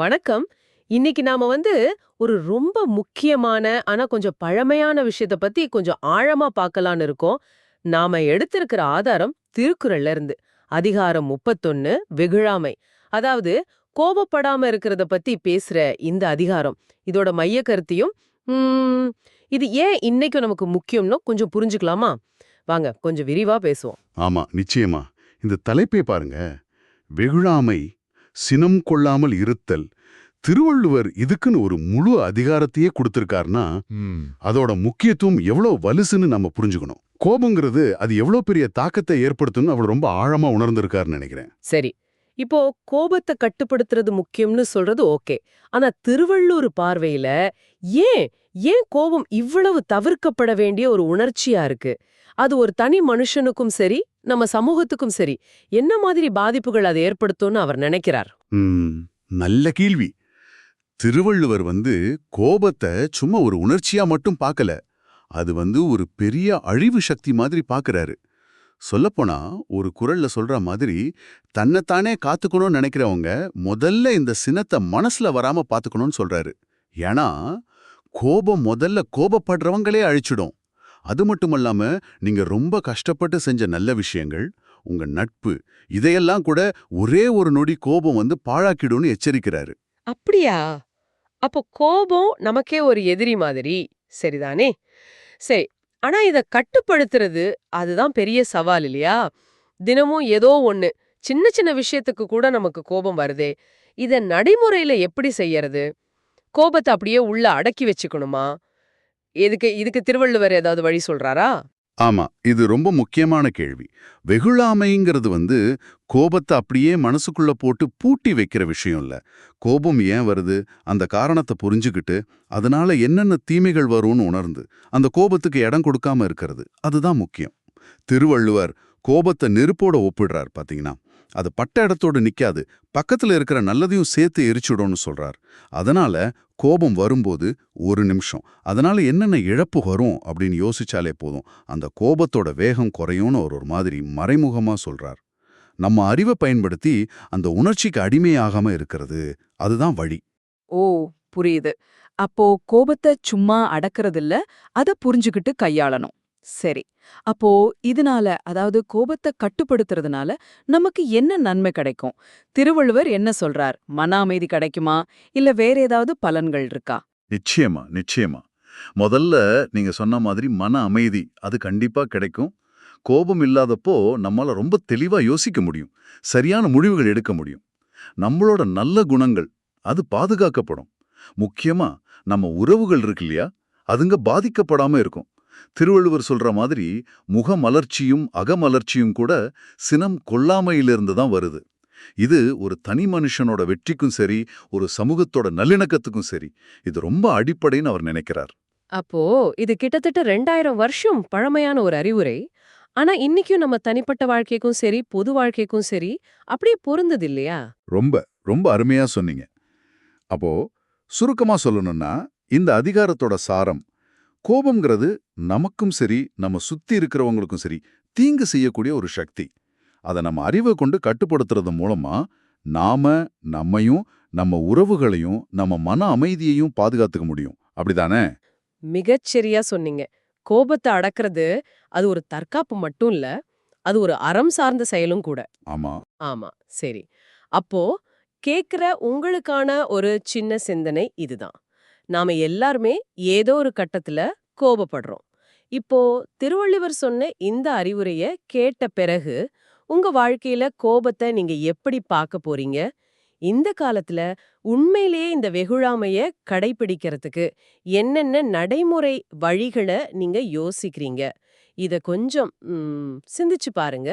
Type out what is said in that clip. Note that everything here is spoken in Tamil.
வணக்கம். இன்னைக்கு நாம வந்து ஒரு ரொம்ப முக்கியமான ஆனா கொஞ்சம் பழமையான விஷயத்த பத்தி கொஞ்சம் ஆழமா பார்க்கலான்னு இருக்கோம். நாம எடுத்திருக்கிற ஆதாரம் திருக்குறள்ல இருந்து. அதிகாரம் முப்பத்தொன்னு வெகுழாமை. அதாவது கோபப்படாம இருக்கிறத பத்தி பேசுற இந்த அதிகாரம். இதோட மைய கருத்தையும் உம், இது ஏன் இன்னைக்கும் நமக்கு முக்கியம்னு கொஞ்சம் புரிஞ்சுக்கலாமா? வாங்க கொஞ்சம் விரிவா பேசுவோம். ஆமா நிச்சயமா. இந்த தலைப்பே பாருங்க. வெகுழாமை சினம் கொள்ளாமல் இருத்தல். திருவள்ளுவர் இதுக்குன்னு ஒரு முழு அதிகாரத்தையே கொடுத்திருக்காருன்னா அதோட முக்கியத்துவம் எவ்வளவு வலுசுன்னு நம்ம புரிஞ்சுக்கணும். கோபங்கிறது அது எவ்வளவு பெரிய தாக்கத்தை ஏற்படுத்தும்னு அவர் ரொம்ப ஆழமா உணர்ந்திருக்காருன்னு நினைக்கிறேன். சரி இப்போ கோபத்தை கட்டுப்படுத்துறது முக்கியம்னு சொல்றது ஓகே. ஆனா திருவள்ளூர் பார்வையில ஏன் ஏன் கோபம் இவ்வளவு தவிர்க்கப்பட வேண்டிய ஒரு உணர்ச்சியா இருக்கு? அது ஒரு தனி மனுஷனுக்கும் சரி நம்ம சமூகத்துக்கும் சரி என்ன மாதிரி பாதிப்புகள் அதை ஏற்படுத்தும்னு அவர் நினைக்கிறார்? நல்ல கேள்வி. திருவள்ளுவர் வந்து கோபத்தை சும்மா ஒரு உணர்ச்சியா மட்டும் பார்க்கல. அது வந்து ஒரு பெரிய அழிவு சக்தி மாதிரி பார்க்கறாரு. சொல்லப்போனா ஒரு குரல்ல சொல்ற மாதிரி தன்னைத்தானே காத்துக்கணும்னு நினைக்கிறவங்க முதல்ல இந்த சினத்தை மனசுல வராம பாத்துக்கணும்னு சொல்றாரு. ஏன்னா கோபம் முதல்ல கோபப்படுறவங்களே அழிச்சிடும். அது மட்டுமல்லாம நீங்க ரொம்ப கஷ்டப்பட்டு செஞ்ச நல்ல விஷயங்கள் உங்க நட்பு இதையெல்லாம் கூட ஒரே ஒரு நொடி கோபம் வந்து பாழாக்கிடும்னு எச்சரிக்கிறாரு. அப்படியா? அப்போ கோபம் நமக்கே ஒரு எதிரி மாதிரி. சரிதானே? சரி ஆனா இத கட்டுப்படுத்துறது அதுதான் பெரிய சவால் இல்லையா? தினமும் ஏதோ ஒண்ணு சின்ன சின்ன விஷயத்துக்கு கூட நமக்கு கோபம் வருதே. இத நடைமுறையில எப்படி செய்யறது? கோபத்தை அப்படியே உள்ள அடக்கி வச்சுக்கணுமா? இதுக்கு இதுக்கு திருவள்ளுவர் ஏதாவது வழி சொல்றாரா? ஆமா இது ரொம்ப முக்கியமான கேள்வி. வெகுழாமைங்கிறது வந்து கோபத்தை அப்படியே மனசுக்குள்ள போட்டு பூட்டி வைக்கிற விஷயம் இல்ல. கோபம் ஏன் வருது? அந்த காரணத்தை புரிஞ்சுக்கிட்டு அதனால என்னென்ன தீமைகள் வரும்னு உணர்ந்து அந்த கோபத்துக்கு இடம் கொடுக்காம இருக்கிறது. அதுதான் முக்கியம். திருவள்ளுவர் கோபத்தை நெருப்போட ஒப்பிடுறார் பாத்தீங்கன்னா அது பட்ட இடத்தோடு நிக்காது. பக்கத்துல இருக்கிற நல்லதையும் சேர்த்து எரிச்சுடும்னு சொல்றார். அதனால கோபம் வரும்போது ஒரு நிமிஷம். அதனால என்னென்ன இழப்பு வரும் அப்படின்னு யோசிச்சாலே போதும். அந்த கோபத்தோட வேகம் குறையும்னு அவர் ஒரு மாதிரி மறைமுகமா சொல்றார். நம்ம அறிவை பயன்படுத்தி அந்த உணர்ச்சிக்கு அடிமையாகாம இருக்கிறது அதுதான் வழி. ஓ புரியுது. அப்போ கோபத்தை சும்மா அடக்கறதில்ல அத புரிஞ்சுகிட்டு கையாளணும். சரி. அப்போ இதனால அதாவது கோபத்தை கட்டுப்படுத்துறதுனால நமக்கு என்ன நன்மை கிடைக்கும்? திருவள்ளுவர் என்ன சொல்றார்? மன அமைதி கிடைக்குமா? இல்ல வேற ஏதாவது பலன்கள் இருக்கா? நிச்சயமா நிச்சயமா. முதல்ல நீங்க சொன்ன மாதிரி மன அமைதி அது கண்டிப்பா கிடைக்கும். கோபம் இல்லாதப்போ நம்மளால ரொம்ப தெளிவா யோசிக்க முடியும். சரியான முடிவுகள் எடுக்க முடியும். நம்மளோட நல்ல குணங்கள் அது பாதுகாக்கப்படும். முக்கியமா நம்ம உறவுகள் இருக்கு இல்லையா? அதுங்க பாதிக்கப்படாம இருக்கும். திருவள்ளுவர் சொல்ற மாதிரி முகமலர்ச்சியும் அகமலர்ச்சியும் கூட சினம் கொல்லாமையிலிருந்து தான் வருது. இது ஒரு தனி மனுஷனோட வெற்றிக்கும் சரி ஒரு சமூகத்தோட நல்லிணக்கத்துக்கும் சரி இது ரொம்ப அடிப்படைன்னு அவர் நினைக்கிறார். அப்போ இது கிட்டத்தட்ட ரெண்டாயிரம் வருஷம் பழமையான ஒரு அறிவுரை. ஆனா இன்னைக்கும் நம்ம தனிப்பட்ட வாழ்க்கைக்கும் சரி பொது வாழ்க்கைக்கும் சரி அப்படியே பொருந்தது இல்லையா? ரொம்ப ரொம்ப அருமையா சொன்னீங்க. அப்போ சுருக்கமா சொல்லணும்னா இந்த அதிகாரத்தோட சாரம் கோபம்ங்கிறது நமக்கும் சரி நம்ம சுத்தி இருக்கிறவங்களுக்கும் சரி தீங்கு செய்யக்கூடிய ஒரு சக்தி. அதை நம்ம அறிவை கொண்டு கட்டுப்படுத்துறது மூலமா நாம நம்மையும் நம்ம உறவுகளையும் நம்ம மன அமைதியையும் பாதுகாத்துக்க முடியும். அப்படிதானே? மிகச்சரியா சொன்னீங்க. கோபத்தை அடக்கிறது அது ஒரு தற்காப்பு மட்டும் இல்ல அது ஒரு அறம் சார்ந்த செயலும் கூட. ஆமா. ஆமா சரி. அப்போ கேக்குற உங்களுக்கான ஒரு சின்ன சிந்தனை இதுதான். நாம எல்லாருமே ஏதோ ஒரு கட்டத்துல கோபப்படுறோம். இப்போ திருவள்ளுவர் சொன்ன இந்த அறிவுரைய கேட்ட பிறகு உங்க வாழ்க்கையில கோபத்தை நீங்க எப்படி பார்க்க போறீங்க? இந்த காலத்துல உண்மையிலேயே இந்த வெகுழாமைய கடைபிடிக்கிறதுக்கு என்னென்ன நடைமுறை வழிகளை நீங்க யோசிக்கிறீங்க? இத கொஞ்சம் சிந்திச்சு பாருங்க.